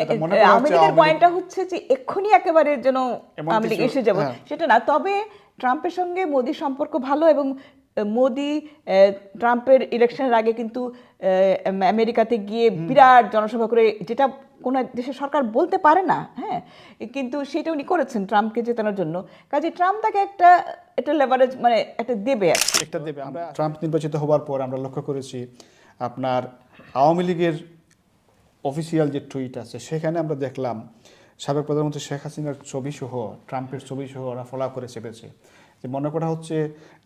যেটা করা আওয়ামী হচ্ছে লীগের আওয়ামী লীগ- পয়েন্টটা হচ্ছে যে এক্ষুনি একেবারে যেন লীগ এসে যাব। হ্যাঁ। সেটা না তবে ট্রাম্পের সঙ্গে মোদির সম্পর্ক ভালো এবং মোদি ট্রাম্পের ইলেকশনের আগে কিন্তু আমেরিকাতে গিয়ে বিরাট জনসভা করে যেটা কোনো দেশের সরকার বলতে পারে না হ্যাঁ? কিন্তু সেটা উনি করেছেন ট্রাম্পকে জেতানোর জন্য। কাজে ট্রাম্প তাকে একটা একটা লেভারেজ মানে একটা দেবে। একটা দেবে। আমরা ট্রাম্প নির্বাচিত হওয়ার পর আমরা লক্ষ্য করেছি আপনার আওয়ামী লীগের অফিসিয়াল যে টুইট আছে সেখানে আমরা দেখলাম সাবেক প্রধানমন্ত্রী শেখ হাসিনার ছবি সহ ট্রাম্পের ছবি সহ ওরা ফলো করে চেপেছে। যে মনে করা হচ্ছে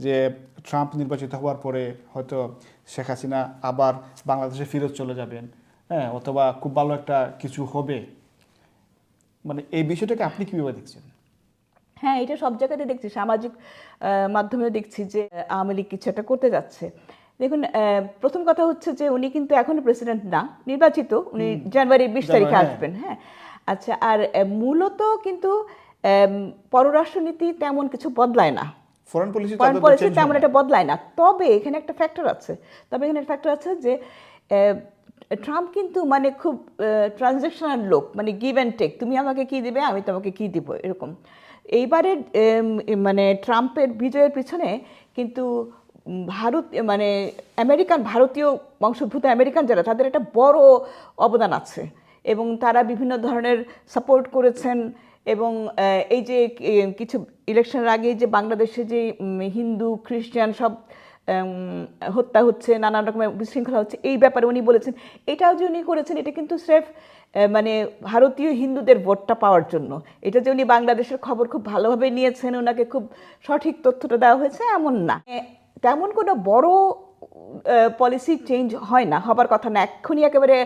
যে ট্রাম্প নির্বাচিত হওয়ার পরে হয়তো শেখ হাসিনা আবার বাংলাদেশে ফিরত চলে যাবেন হ্যাঁ অথবা খুব ভালো একটা কিছু হবে। মানে এই বিষয়টাকে আপনি কীভাবে দেখছেন? হ্যাঁ এটা সব জায়গাতে দেখছি। সামাজিক আহ, মাধ্যমেও দেখছি যে আওয়ামী লীগ কিছু একটা করতে যাচ্ছে। দেখুন প্রথম কথা হচ্ছে যে উনি কিন্তু এখনও প্রেসিডেন্ট না নির্বাচিত উনি জানুয়ারি বিশ তারিখে হ্যাঁ। আসবেন হ্যাঁ। আচ্ছা আর মূলত কিন্তু পররাষ্ট্রনীতি তেমন কিছু বদলায় না। ফরেন পলিসি ফরেন পলিসি তেমন একটা বদলায় না। তবে এখানে একটা ফ্যাক্টর আছে। তবে এখানে ফ্যাক্টর আছে যে ট্রাম্প কিন্তু মানে খুব ট্রানজ্যাকশনাল লোক মানে গিভ অ্যান্ড টেক তুমি আমাকে কি দিবে আমি তোমাকে কি দিব এরকম। এইবারের মানে ট্রাম্পের বিজয়ের পিছনে কিন্তু ভারত মানে আমেরিকান, ভারতীয় বংশোদ্ভূত আমেরিকান যারা, তাদের একটা বড় অবদান আছে। এবং তারা বিভিন্ন ধরনের সাপোর্ট করেছেন এবং এই যে কিছু ইলেকশনের আগে যে বাংলাদেশে যে হিন্দু, খ্রিস্টান সব হত্যা হচ্ছে, নানান রকমের বিশৃঙ্খলা হচ্ছে, এই ব্যাপারে উনি বলেছেন। এটাও যে উনি করেছেন, এটা কিন্তু স্রেফ মানে ভারতীয় হিন্দুদের ভোটটা পাওয়ার জন্য। এটা যে উনি বাংলাদেশের খবর খুব ভালোভাবে নিয়েছেন ওনাকে খুব সঠিক তথ্যটা দেওয়া হয়েছে, এমন না। তেমন কোনো বড় পলিসি চেঞ্জ হয় না। হবার কথা না, এক্ষুনি একেবারে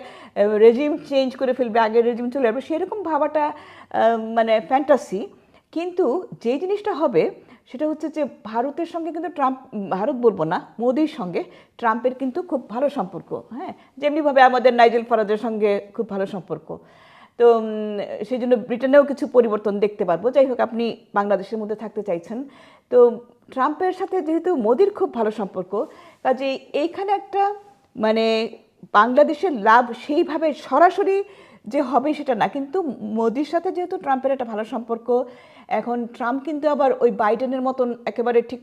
রেজিম চেঞ্জ করে ফেলবে, আগের রেজিম চলে যাবে সেরকম ভাবাটা মানে ফ্যান্টাসি কিন্তু যে জিনিসটা হবে, সেটা হচ্ছে যে ভারতের সঙ্গে কিন্তু ট্রাম্প ভারত বলব না, মোদির সঙ্গে ট্রাম্পের কিন্তু খুব ভালো সম্পর্ক হ্যাঁ? যেমনিভাবে আমাদের নাইজেল ফরাজের সঙ্গে খুব ভালো সম্পর্ক। তো সেই জন্য ব্রিটেনেও কিছু পরিবর্তন দেখতে পারব। যাই হোক, আপনি বাংলাদেশের মধ্যে থাকতে চাইছেন। তো ট্রাম্পের সাথে যেহেতু মোদির খুব ভালো সম্পর্ক কাজে এইখানে একটা মানে বাংলাদেশের লাভ সেইভাবে সরাসরি যে হবে সেটা না। কিন্তু মোদির সাথে যেহেতু ট্রাম্পের একটা ভালো সম্পর্ক, এখন ট্রাম্প কিন্তু আবার ওই বাইডেনের মতন একেবারে ঠিক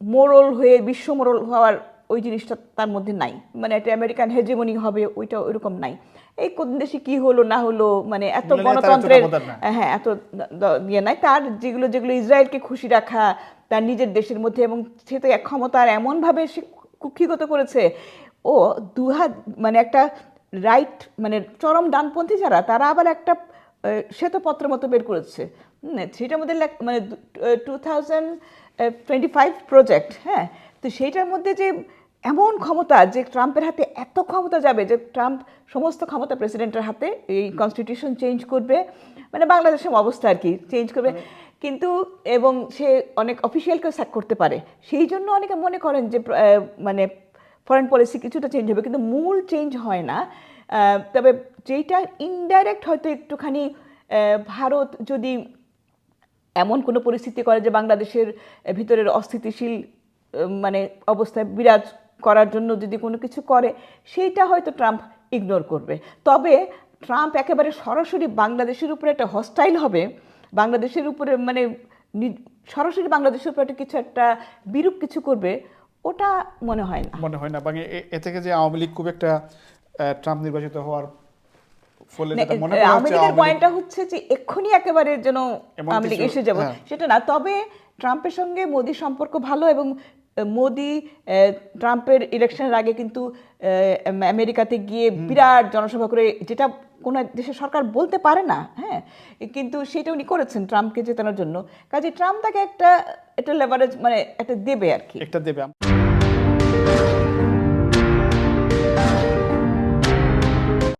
মোরল হয়ে, বিশ্ব মোরল হওয়ার ওই জিনিসটা তার মধ্যে নাই। মানে একটা আমেরিকান হেজেমনি হবে, ওইটা ওইরকম নাই। এই কোন দেশে কি হলো না হলো মানে এত গণতন্ত্রের হ্যাঁ এত ইয়ে নাই। তার যেগুলো যেগুলো ইসরায়েলকে খুশি রাখা তার নিজের দেশের মধ্যে এবং সে তো এক ক্ষমতার এমনভাবে সে কুক্ষিগত করেছে ও দুহাত মানে একটা রাইট মানে চরম ডানপন্থী যারা তারা আবার একটা শ্বেতপত্র মতো বের করেছে। সেটার মধ্যে মানে two thousand twenty five project হ্যাঁ তো সেইটার মধ্যে যে এমন ক্ষমতা যে ট্রাম্পের হাতে এত ক্ষমতা যাবে যে ট্রাম্প সমস্ত ক্ষমতা প্রেসিডেন্টের হাতে এই কনস্টিটিউশন চেঞ্জ করবে মানে বাংলাদেশের অবস্থা আর কি চেঞ্জ করবে। কিন্তু এবং সে অনেক অফিসিয়ালকেও স্যাক করতে পারে। সেই জন্য অনেকে মনে করেন যে মানে ফরেন পলিসি কিছুটা চেঞ্জ হবে। কিন্তু মূল চেঞ্জ হয় না। তবে যেটা ইনডাইরেক্ট হয়তো একটুখানি ভারত যদি এমন কোনো পরিস্থিতি করে যে বাংলাদেশের ভিতরের অস্থিতিশীল মানে অবস্থায় বিরাজ করার জন্য যদি কোনো কিছু করে সেইটা হয়তো ট্রাম্প ইগনোর করবে। তবে ট্রাম্প একেবারে সরাসরি বাংলাদেশের উপরে একটা হস্টাইল হবে বাংলাদেশের উপরে মানে সরাসরি বাংলাদেশের উপরে একটা কিছু একটা বিরূপ কিছু করবে ওটা মনে হয় না। মনে হয় না বা এ- থেকে যে আওয়ামী লীগ খুব একটা ট্রাম্প নির্বাচিত হওয়ার ফলে মনে করা আওয়ামী লীগের পয়েন্টটা হচ্ছে যে এক্ষুনি একেবারে যেন আওয়ামী লীগ এসে যাব। হ্যাঁ। সেটা না তবে ট্রাম্পের সঙ্গে মোদির সম্পর্ক ভালো এবং মোদি ট্রাম্পের ইলেকশনের আগে কিন্তু আমেরিকাতে গিয়ে বিরাট জনসভা করে যেটা কোনো দেশের সরকার বলতে পারে না হ্যাঁ? কিন্তু সেটা উনি করেছেন ট্রাম্পকে জেতানোর জন্য। কাজে ট্রাম্প তাকে একটা একটা লেভারেজ মানে একটা দেবে আর কি। একটা দেবে।